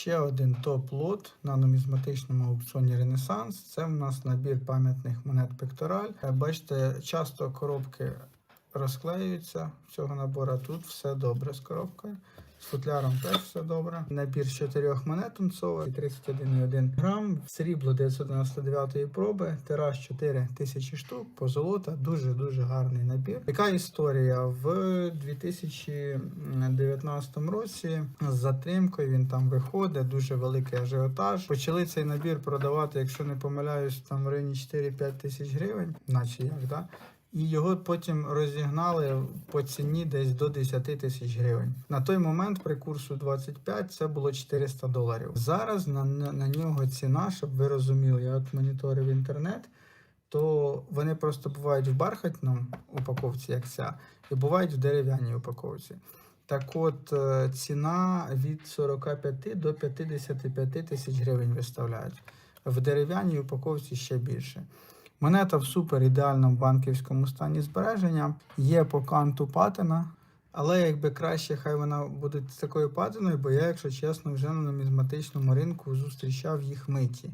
Ще один топ-лот на нумізматичному аукціоні Ренесанс. Це в нас набір пам'ятних монет пектораль. Бачите, часто коробки розклеюються цього набору. Тут все добре з коробкою. З футляром теж все добре. Набір з чотирьох монет унцовий, 31,1 грам, срібло 999 проби, тираж 4 тисячі штук, позолота, дуже-дуже гарний набір. Яка історія? В 2019 році з затримкою він там виходить, дуже великий ажіотаж. Почали цей набір продавати, якщо не помиляюсь, там в районі 4-5 тисяч гривень, наче як, да? І його потім розігнали по ціні десь до 10 тисяч гривень. На той момент при курсу 25 це було 400 доларів. Зараз на, на, нього ціна, щоб ви розуміли, я от моніторив інтернет, то вони просто бувають в бархатному упаковці, як ця, і бувають в дерев'яній упаковці. Так от е, ціна від 45 до 55 тисяч гривень виставляють. В дерев'яній упаковці ще більше. Монета в супер ідеальному банківському стані збереження. Є по канту патина, але якби краще, хай вона буде такою патиною, бо я, якщо чесно, вже на нумізматичному ринку зустрічав їх миті.